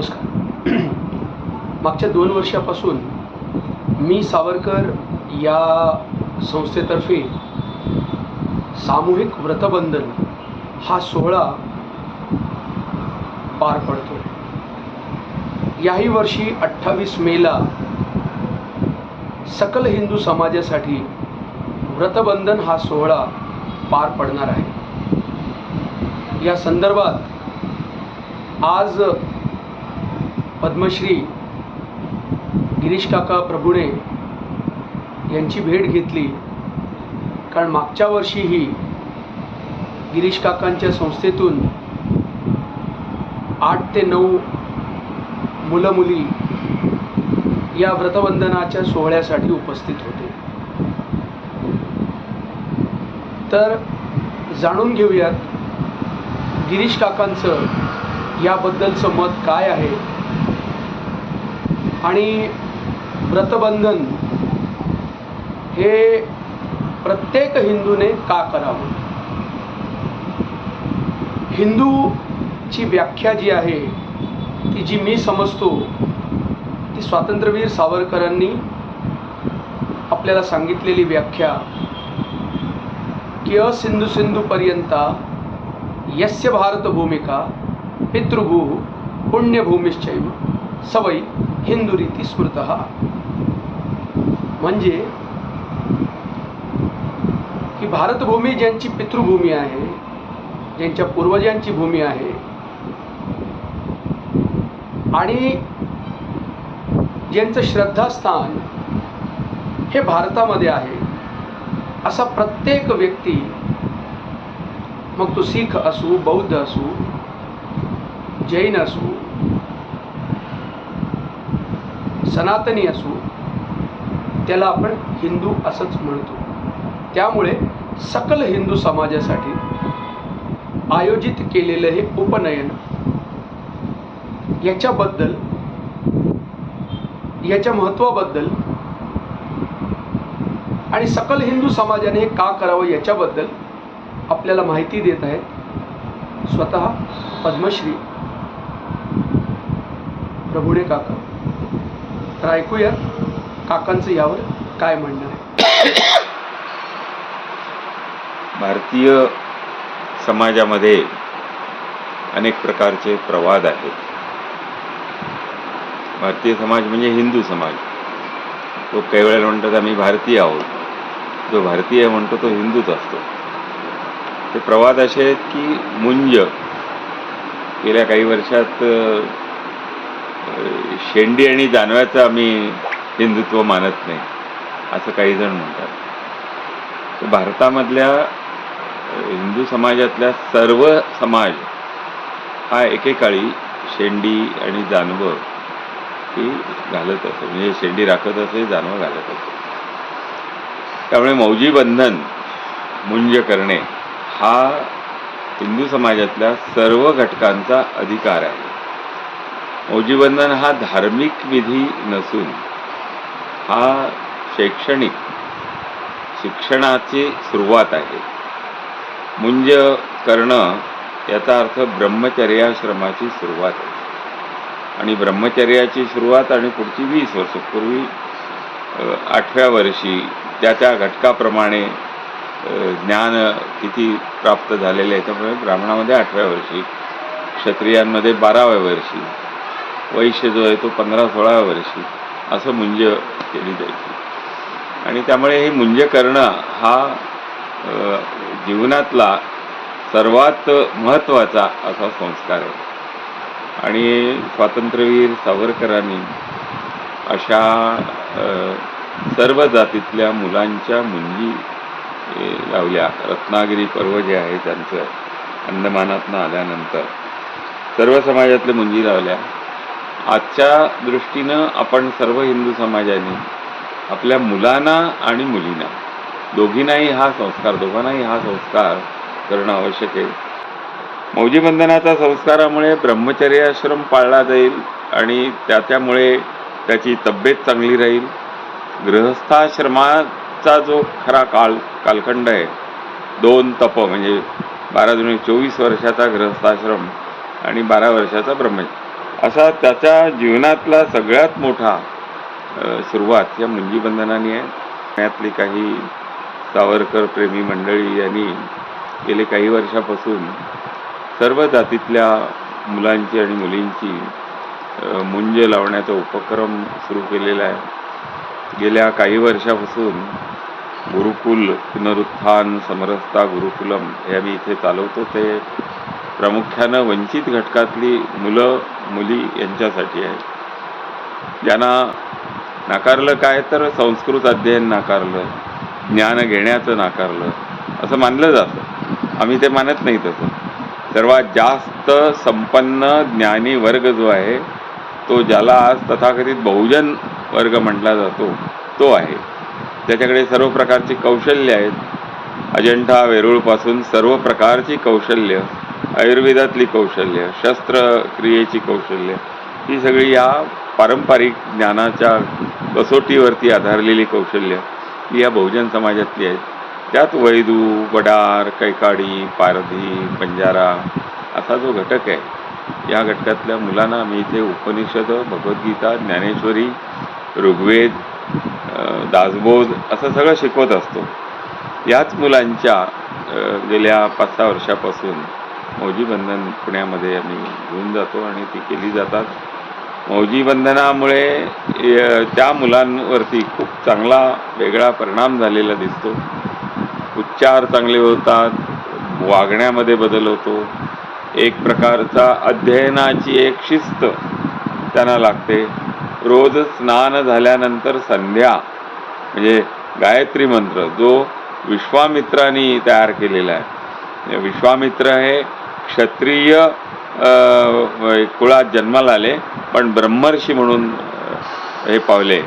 नमस्कार. मागच्या दोन वर्षापासून मी सावरकर या संस्थेतर्फे सामूहिक व्रतबंधन हा सोहळा पार पडतो याही वर्षी अठ्ठावीस मेला सकल हिंदू समाजासाठी व्रतबंधन हा सोहळा पार पडणार आहे. या संदर्भात आज पद्मश्री गिरीश काका प्रभुणे यांची भेट घेतली. कारण मागच्या वर्षीही गिरीश काकांच्या संस्थेतून आठ ते नऊ मुलं मुली या व्रतबंधनाच्या सोहळ्यासाठी उपस्थित होते. तर जाणून घेऊयात गिरीश काकांचं याबद्दलचं मत काय आहे? आणि व्रतबंधन हे प्रत्येक हिंदूने का करावं? हिंदूची व्याख्या जी आहे ती जी मी समजतो ती स्वातंत्र्यवीर सावरकरांनी आपल्याला सांगितलेली व्याख्या की असिंधू सिंधूपर्यंता यस्य भारत भूमिका पितृभू पुण्यभूमिश्चैव. सवय हिंदुरीती स्मृत. म्हणजे की भारतभूमी ज्यांची पितृभूमी आहे ज्यांच्या पूर्वजांची भूमी आहे आणि ज्यांचं श्रद्धास्थान हे भारतामध्ये आहे असा प्रत्येक व्यक्ती मग तो शीख असू बौद्ध असू जैन असू सनातनी असू त्याला आपण हिंदू असंच म्हणतो. त्यामुळे सकल हिंदू समाजासाठी आयोजित केलेलं हे उपनयन याच्याबद्दल याच्या महत्त्वाबद्दल आणि सकल हिंदू समाजाने हे का करावं याच्याबद्दल आपल्याला माहिती देत आहेत स्वतः पद्मश्री प्रभुणे काका. तर ऐकूया काकांचं यावर काय म्हणणं आहे. भारतीय समाजामध्ये अनेक प्रकारचे प्रवाद आहेत. भारतीय समाज म्हणजे हिंदू समाज. तो काही वेळेला म्हणतात आम्ही भारतीय आहोत. जो भारतीय म्हणतो तो हिंदूच असतो. ते प्रवाद असे आहेत की मुंज. गेल्या काही वर्षात शेंडी आणि जानव्याचं आम्ही हिंदुत्व मानत नाही असं काही जण म्हणतात. तर भारतामधल्या हिंदू समाजातल्या सर्व समाज हा एकेकाळी शेंडी आणि जानवं ही घालत असे म्हणजे शेंडी राखत असे जानवं घालत असे. त्यामुळे मौजी बंधन मुंज करणे हा हिंदू समाजातल्या सर्व घटकांचा अधिकार आहे. मौजीबंधन हा धार्मिक विधी नसून हा शैक्षणिक शिक्षणाची सुरुवात आहे. मुंज करणं याचा अर्थ ब्रह्मचर्याश्रमाची सुरुवात आहे. आणि ब्रह्मचर्याची सुरुवात आणि पुढची वीस वर्ष पूर्वी आठव्या वर्षी त्या त्या घटकाप्रमाणे ज्ञान किती प्राप्त झालेलं आहे त्यामुळे ब्राह्मणामध्ये आठव्या वर्षी क्षत्रियांमध्ये बाराव्या वर्षी वैश्य जो आहे तो पंधरा सोळाव्या वर्षी असं मुंज केली जायची. आणि त्यामुळे हे मुंज करणं हा जीवनातला सर्वात महत्त्वाचा असा संस्कार आहे. आणि स्वातंत्र्यवीर सावरकरांनी अशा सर्व जातीतल्या मुलांच्या मुंजी लावल्या. रत्नागिरी पर्व जे आहे त्यांचं अंदमानातनं आल्यानंतर सर्व समाजातल्या मुंजी लावल्या. आजच्या दृष्टीनं आपण सर्व हिंदू समाजाने आपल्या मुलांना आणि मुलींना दोघींनाही हा संस्कार दोघांनाही हा संस्कार करणं आवश्यक आहे. मौजीबंधनाच्या संस्कारामुळे ब्रह्मचर्याश्रम पाळला जाईल आणि त्या त्यामुळे त्याची तब्येत चांगली राहील. गृहस्थाश्रमाचा जो खरा काल कालखंड आहे दोन तप म्हणजे बारा जुने चोवीस वर्षाचा गृहस्थाश्रम आणि बारा वर्षाचा ब्रह्म असा त्याच्या जीवनातला सगळ्यात मोठा सुरुवात या मुंजीबंधनाने आहे. पुण्यातली काही सावरकर प्रेमी मंडळी यांनी गेले काही वर्षापासून सर्व जातीतल्या मुलांची आणि मुलींची मुंज लावण्याचा उपक्रम सुरू केलेला आहे. गेल्या काही वर्षापासून गुरुकुल पुनरुत्थान समरसता गुरुकुलम हे आम्ही इथे चालवतो. ते प्रामुख्यानं वंचित घटकातली मुलं मुली यांच्यासाठी आहे. ज्यांना नाकारलं काय तर संस्कृत अध्ययन नाकारलं ज्ञान घेण्याचं नाकारलं असं मानलं जातं. आम्ही ते मानत नाही तसं. सर्वात जास्त संपन्न ज्ञानी वर्ग जो आहे तो ज्याला आज तथाकथित बहुजन वर्ग म्हटला जातो तो आहे. त्याच्याकडे सर्व प्रकारची कौशल्य आहेत. अजंठा वेरूळपासून सर्व प्रकारची कौशल्य आयुर्वेदातली कौशल्य शस्त्रक्रियेची कौशल्य ही सगळी या पारंपरिक ज्ञानाच्या कसोटीवरती आधारलेली कौशल्य ही या बहुजन समाजातली आहेत. त्यात वैदू वडार कैकाडी पारधी बंजारा असा जो घटक आहे या घटकातल्या मुलांना आम्ही इथे उपनिषद भगवद्गीता ज्ञानेश्वरी ऋग्वेद दासबोध असं सगळं शिकवत असतो. याच मुलांच्या गेल्या पाच सहा वर्षापासून मौजीबंधन पुण्यामध्ये आम्ही घेऊन जातो आणि ती केली जातात. मौजीबंधनामुळे त्या मुलांवरती खूप चांगला वेगळा परिणाम झालेला दिसतो. उच्चार चांगले होतात वागण्यामध्ये बदल होतो. एक प्रकारचा अध्ययनाची एक शिस्त त्यांना लागते. रोज स्नान झाल्यानंतर संध्या म्हणजे गायत्री मंत्र जो विश्वामित्रांनी तयार केलेला आहे. विश्वामित्र हे क्षत्रिय कुळात जन्माला आले पण ब्रह्मर्षी म्हणून हे पावले.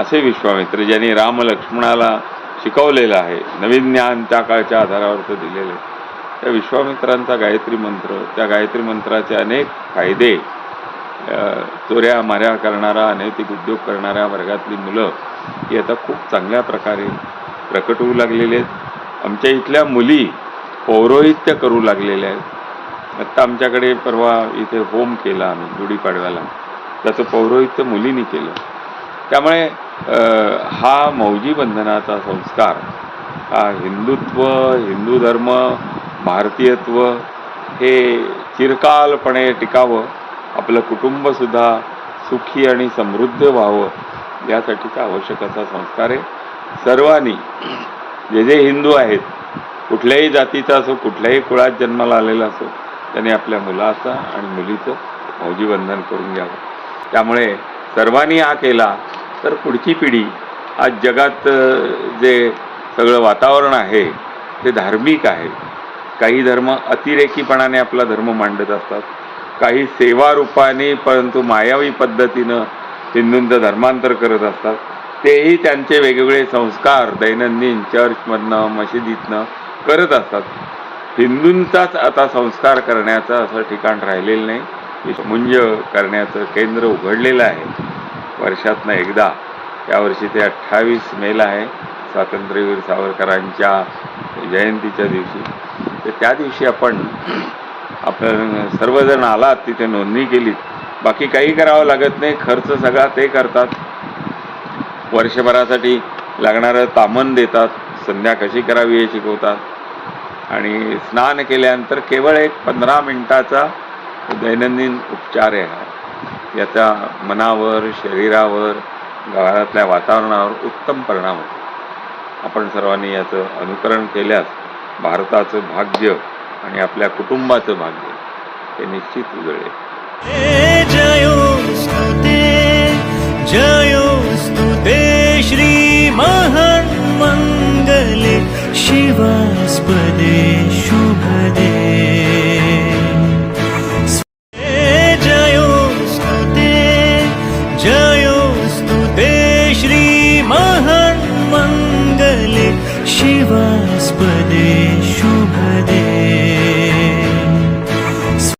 असे विश्वामित्र ज्यांनी राम लक्ष्मणाला शिकवलेलं आहे नवीन ज्ञान त्या काळच्या आधारावरचं दिलेलं आहे. त्या विश्वामित्रांचा गायत्री मंत्र त्या गायत्री मंत्राचे अनेक फायदे चोऱ्या माऱ्या करणारा अनैतिक उद्योग करणाऱ्या वर्गातली मुलं ही आता खूप चांगल्या प्रकारे प्रकट होऊ लागलेली आहेत. आमच्या इथल्या मुली पौरोहित्य करू लागलेल्या आहेत. आत्ता आमच्याकडे परवा इथे होम केला आम्ही गुढीपाडव्याला त्याचं पौरोहित्य मुलींनी केलं. त्यामुळे हा मौजी बंधनाचा संस्कार हा हिंदुत्व हिंदू धर्म भारतीयत्व हे चिरकालपणे टिकावं आपलं कुटुंबसुद्धा सुखी आणि समृद्ध व्हावं यासाठीचा आवश्यक असा संस्कार आहे. सर्वांनी जे जे हिंदू आहेत कुठल्याही जातीचा असो कुठल्याही कुळात जन्माला आलेला असो त्यांनी आपल्या मुलाचं आणि मुलीचं मौजीबंधन करून घ्यावं. त्यामुळे सर्वांनी हा केला तर पुढची पिढी आज जगात जे सगळं वातावरण आहे ते धार्मिक आहे. काही धर्म अतिरेकीपणाने आपला धर्म मांडत असतात. काही सेवा रूपाने परंतु मायावी पद्धतीनं हिंदूंचं धर्मांतर करत असतात. तेही त्यांचे वेगवेगळे संस्कार दैनंदिन चर्चमधनं मशिदीतनं करत असतात. हिंदूंचाच आता संस्कार करण्याचं असं ठिकाण राहिलेलं नाही. मुंज करण्याचं केंद्र उघडलेलं आहे. वर्षातनं एकदा यावर्षी ते अठ्ठावीस मेला आहे स्वातंत्र्यवीर सावरकरांच्या जयंतीच्या दिवशी. तर त्या दिवशी आपण आपण सर्वजण आलात तिथे नोंदणी केलीत. बाकी काही करावं लागत नाही खर्च सगळा ते करतात. वर्षभरासाठी लागणारं तामन देतात संध्या कशी करावी हे शिकवतात. आणि स्नान केल्यानंतर केवळ एक पंधरा मिनटाचा दैनंदिन उपचार आहे. हा याचा मनावर शरीरावर गाळातल्या वातावरणावर उत्तम परिणाम होतो. आपण सर्वांनी याचं अनुकरण केल्यास भारताचं भाग्य आणि आपल्या कुटुंबाचं भाग्य हे निश्चित उजळेल. जयोस्तु स्तुते श्री ते și va spădeșu.